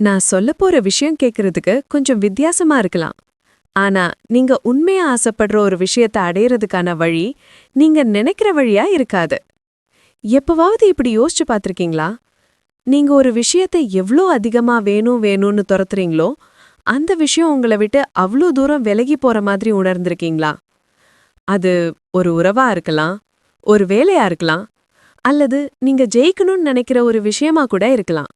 நான் சொல்லப்போற விஷயம் கேட்கறதுக்கு கொஞ்சம் வித்தியாசமா இருக்கலாம். ஆனா நீங்க உண்மையா ஆசைப்படுற ஒரு விஷயத்த அடையறதுக்கான வழி நீங்க நினைக்கிற வழியா இருக்காது. எப்பவாவது இப்படி யோசிச்சு பார்த்திருக்கீங்களா? நீங்க ஒரு விஷயத்தை எவ்ளோ அதிகமா வேணும் வேணும்னு துரத்துறீங்களோ அந்த விஷயம் உங்களை விட்டு அவ்ளோ தூரம் விலகி போற மாதிரி உணர்ந்திருக்கீங்களா? அது ஒரு உறவா இருக்கலாம் ஒரு வேலையா இருக்கலாம் அல்லது நீங்க ஜெயிக்கணும்னு நினைக்கிற ஒரு விஷயமா கூட இருக்கலாம்.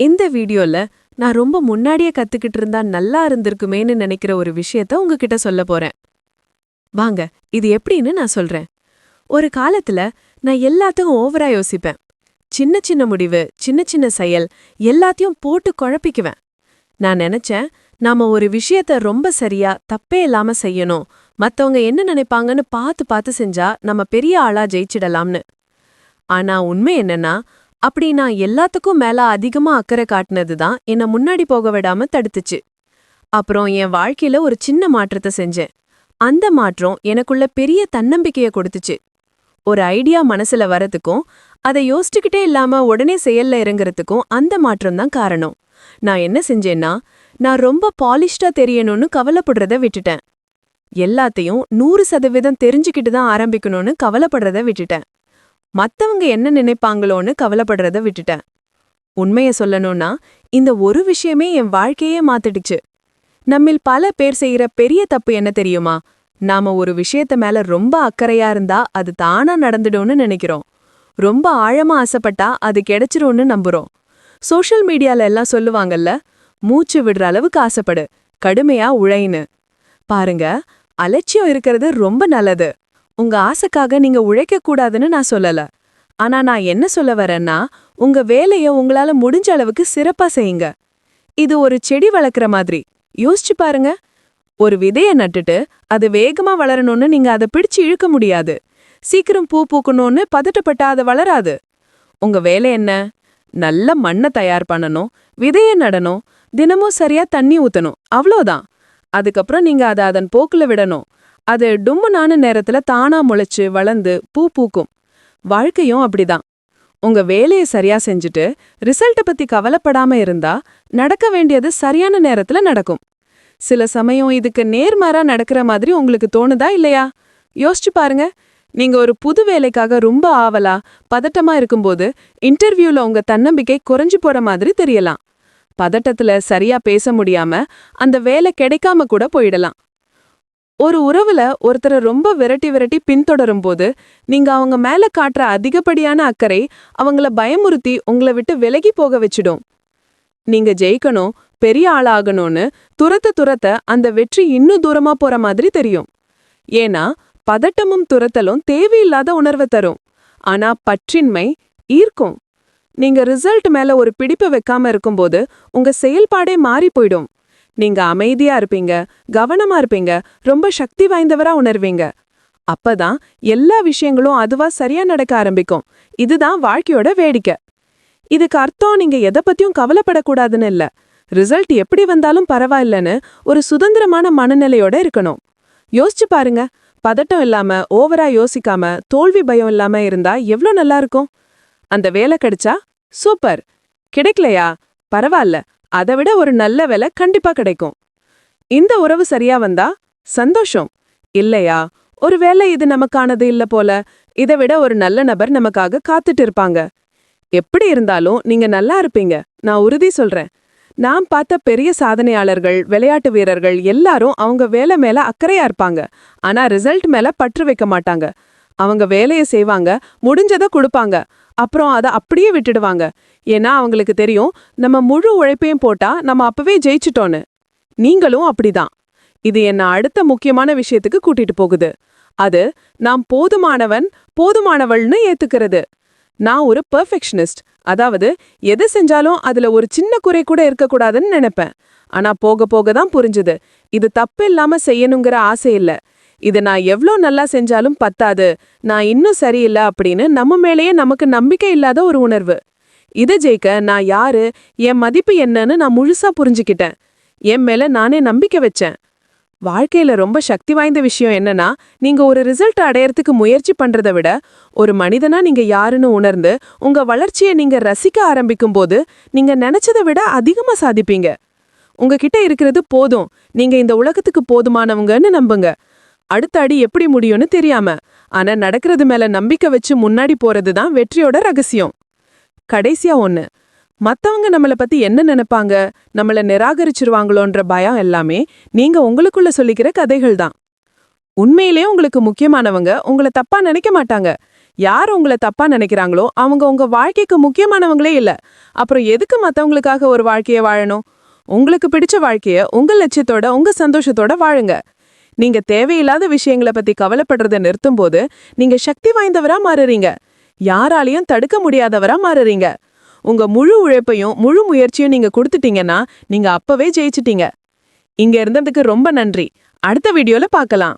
இந்த வீடியோல நான் ரொம்ப முன்னாடியே கத்துக்கிட்டு இருந்தா நல்லா இருந்திருக்குமேன்னு நினைக்கிற ஒரு விஷயத்த உங்ககிட்ட சொல்ல போறேன். வாங்க இது எப்படின்னு நான் சொல்றேன். ஒரு காலத்துல நான் எல்லாத்துக்கும் ஓவரா யோசிப்பேன். சின்ன சின்ன முடிவு சின்ன சின்ன செயல் எல்லாத்தையும் போட்டு குழப்பிக்குவேன். நான் நினைச்சேன் நாம ஒரு விஷயத்த ரொம்ப சரியா தப்பே இல்லாம செய்யணும். மத்தவங்க என்ன நினைப்பாங்கன்னு பார்த்து பார்த்து செஞ்சா நம்ம பெரிய ஆளா ஜெயிச்சிடலாம்னு. ஆனா உண்மை என்னன்னா அப்படி நான் எல்லாத்துக்கும் மேல அதிகமா அக்கறை காட்டினது தான் என்ன முன்னாடி போக விடாம தடுத்துச்சு. அப்புறம் என் வாழ்க்கையில ஒரு சின்ன மாற்றத்தை செஞ்சேன். அந்த மாற்றம் எனக்குள்ள பெரிய தன்னம்பிக்கைய கொடுத்துச்சு. ஒரு ஐடியா மனசுல வரதுக்கும் அதை யோசிச்சுக்கிட்டே இல்லாம உடனே செயல்ல இறங்குறதுக்கும் அந்த மாற்றம் தான் காரணம். நான் என்ன செஞ்சேன்னா நான் ரொம்ப பாலிஷ்டா தெரியணும்னு கவலைப்படுறத விட்டுட்டேன். எல்லாத்தையும் நூறு சதவீதம் தெரிஞ்சுக்கிட்டு தான் ஆரம்பிக்கணும்னு கவலைப்படுறத விட்டுட்டேன். மத்தவங்க என்ன நினைப்பாங்களோன்னு கவலைப்படுறத விட்டுட்டேன். உண்மைய சொல்லணும்னா இந்த ஒரு விஷயமே என் வாழ்க்கையே மாத்திடுச்சு. நம்மில் பல பேர் செய்யற பெரிய தப்பு என்ன தெரியுமா? நாம ஒரு விஷயத்த மேல ரொம்ப அக்கறையா இருந்தா அது தானா நடந்துடும்னு நினைக்கிறோம். ரொம்ப ஆழமா ஆசைப்பட்டா அது கிடைச்சிரும்னு நம்புறோம். சோஷியல் மீடியால எல்லாம் சொல்லுவாங்கல்ல மூச்சு விடுற அளவுக்கு ஆசைப்படு கடுமையா உழைன்னு. பாருங்க அலட்சியம் இருக்கிறது ரொம்ப நல்லது. உங்க ஆசைக்காக நீங்க உழைக்க கூடாதுன்னு நான் சொல்லல. ஆனா நான் என்ன சொல்ல வரேன்னா உங்க வேலைய உங்களால முடிஞ்ச அளவுக்கு சிறப்பா செய்யுங்க. இது ஒரு செடி வளர்க்குற மாதிரி. யோசிச்சு பாருங்க. ஒரு விதைய நட்டுட்டு அது வேகமா வளரணும்னு நீங்க அதை பிடிச்சு இழுக்க முடியாது. சீக்கிரம் பூ பூக்கணும்னு பதட்டப்பட்டா அது வளராது. உங்க வேலை என்ன? நல்ல மண்ணை தயார் பண்ணணும் விதைய நடணும் தினமும் சரியா தண்ணி ஊத்தணும் அவ்வளோதான் அதுக்கப்புறம் நீங்க அதை அதன் போக்குல விடணும். அது டும்முனான நேரத்துல தானா முளைச்சு வளர்ந்து பூ பூக்கும். வாழ்க்கையும் அப்படிதான். உங்க வேலையை சரியா செஞ்சுட்டு ரிசல்ட்ட பத்தி கவலைப்படாம இருந்தா நடக்க வேண்டியது சரியான நேரத்துல நடக்கும். சில சமயம் இதுக்கு நேர்மாறா நடக்கிற மாதிரி உங்களுக்கு தோணுதா இல்லையா? யோசிச்சு பாருங்க. நீங்க ஒரு புது வேலைக்காக ரொம்ப ஆவலா பதட்டமா இருக்கும்போது இன்டர்வியூல உங்க தன்னம்பிக்கை குறைஞ்சு போற மாதிரி தெரியலாம். பதட்டத்துல சரியா பேச முடியாம அந்த வேலை கிடைக்காம கூட போயிடலாம். ஒரு உறவுல ஒருத்தரை ரொம்ப விரட்டி விரட்டி பின்தொடரும் போது நீங்க அவங்க மேல காட்டுற அதிகப்படியான அக்கறை அவங்கள பயமுறுத்தி உங்களை விட்டு விலகி போக வச்சிடும். நீங்க ஜெயிக்கணும் பெரிய ஆளாகணும்னு துரத்த துரத்த அந்த வெற்றி இன்னும் தூரமா போற மாதிரி தெரியும். ஏன்னா பதட்டமும் துரத்தலும் தேவையில்லாத உணர்வை தரும். ஆனா பற்றின்மை ஈர்க்கும். நீங்க ரிசல்ட் மேல ஒரு பிடிப்பு வைக்காம இருக்கும்போது உங்க செயல்பாடே மாறி போயிடும். நீங்க அமைதியா இருப்பீங்க கவனமா இருப்பீங்க ரொம்ப சக்தி வாய்ந்தவரா உணர்வீங்க. அப்பதான் எல்லா விஷயங்களும் அதுவா சரியா நடக்க ஆரம்பிக்கும். இதுதான் வாழ்க்கையோட வேடிக்கை. இதுக்கு அர்த்தம் நீங்க எதை பத்தியும் கவலைப்படக்கூடாதுன்னு இல்ல. ரிசல்ட் எப்படி வந்தாலும் பரவாயில்லன்னு ஒரு சுதந்திரமான மனநிலையோட இருக்கணும். யோசிச்சு பாருங்க பதட்டம் இல்லாம ஓவரா யோசிக்காம தோல்வி பயம் இல்லாம இருந்தா எவ்ளோ நல்லா இருக்கும். அந்த வேலை கிடைச்சா சூப்பர். கிடைக்கலையா? பரவாயில்ல. அதை விட ஒரு நல்ல வேலை கண்டிப்பா கிடைக்கும். இந்த உறவு சரியா வந்தா சந்தோஷம். இல்லையா? ஒருவேளை இது நமக்கானது இல்ல போல இதை விட ஒரு நல்ல நபர் நமக்காக காத்துட்டு இருப்பாங்க. எப்படி இருந்தாலும் நீங்க நல்லா இருப்பீங்க. நான் உறுதி சொல்றேன். நான் பார்த்த பெரிய சாதனையாளர்கள் விளையாட்டு வீரர்கள் எல்லாரும் அவங்க வேலை மேல அக்கறையா இருப்பாங்க. ஆனா ரிசல்ட் மேல பற்று வைக்க மாட்டாங்க. அவங்க வேலையை செய்வாங்க முடிஞ்சதை கொடுப்பாங்க. அப்புறம் அதை அப்படியே விட்டுடுவாங்க. ஏன்னா அவங்களுக்கு தெரியும் நம்ம முழு உழைப்பையும் போட்டா நம்ம அப்பவே ஜெயிச்சிட்டோன்னு. நீங்களும் அப்படிதான். இது என்ன அடுத்த முக்கியமான விஷயத்துக்கு கூட்டிட்டு போகுது. அது நாம் போதுமானவன் போதுமானவள்னு ஏத்துக்கிறது. நான் ஒரு பெர்ஃபெக்ஷனிஸ்ட் அதாவது எது செஞ்சாலும் அதுல ஒரு சின்ன குறை கூட இருக்கக்கூடாதுன்னு நினைப்பேன். ஆனா போக போக தான் புரிஞ்சுது. இது தப்பு இல்லாம செய்யணுங்கிற ஆசை இல்லை. இதை நான் எவ்ளோ நல்லா செஞ்சாலும் பத்தாது நான் இன்னும் சரியில்லை அப்படின்னு நம்ம மேலேயே நமக்கு நம்பிக்கை இல்லாத ஒரு உணர்வு. இதை ஜெயிக்க நான் யாரு என் மதிப்பு என்னன்னு நான் முழுசா புரிஞ்சுக்கிட்டேன். என் மேல நானே நம்பிக்கை வச்சேன். வாழ்க்கையில ரொம்ப சக்தி வாய்ந்த விஷயம் என்னன்னா நீங்க ஒரு ரிசல்ட் அடையறதுக்கு முயற்சி பண்றதை விட ஒரு மனிதனா நீங்க யாருன்னு உணர்ந்து உங்க வளர்ச்சியை நீங்க ரசிக்க ஆரம்பிக்கும் போது நீங்க நினைச்சதை விட அதிகமா சாதிப்பீங்க. உங்ககிட்ட இருக்கிறது போதும். நீங்க இந்த உலகத்துக்கு போதுமானவங்கன்னு நம்புங்க. அடுத்த அடி எப்படி முடியும்னு தெரியாம. ஆனா நடக்கிறது மேல நம்பிக்கை வச்சு முன்னாடி போறது தான் வெற்றியோட ரகசியம். கடைசியா ஒண்ணு. மத்தவங்க நம்மள பத்தி என்ன நினைப்பாங்க? நம்மள நிராகரிச்சிருவாங்களோன்ற பயம் எல்லாமே நீங்க உங்களுக்குள்ள சொல்லிக்கிற கதைகள் தான். உண்மையிலேயே உங்களுக்கு முக்கியமானவங்க உங்களை தப்பா நினைக்க மாட்டாங்க. யார் உங்களை தப்பா நினைக்கிறாங்களோ அவங்க உங்க வாழ்க்கைக்கு முக்கியமானவங்களே இல்ல. அப்புறம் எதுக்கு மத்தவங்களுக்காக ஒரு வாழ்க்கைய வாழணும்? உங்களுக்கு பிடிச்ச வாழ்க்கைய உங்க லட்சியத்தோட உங்க சந்தோஷத்தோட வாழுங்க. நீங்க தேவையில்லாத விஷயங்களை பத்தி கவலைப்படுறதை நிறுத்தும் போது நீங்க சக்தி வாய்ந்தவரா மாறுறீங்க. யாராலையும் தடுக்க முடியாதவரா மாறுறீங்க. உங்க முழு உழைப்பையும் முழு முயற்சியும் நீங்க கொடுத்துட்டீங்கன்னா நீங்க அப்பவே ஜெயிச்சிட்டீங்க. இங்க இருந்ததுக்கு ரொம்ப நன்றி. அடுத்த வீடியோல பார்க்கலாம்.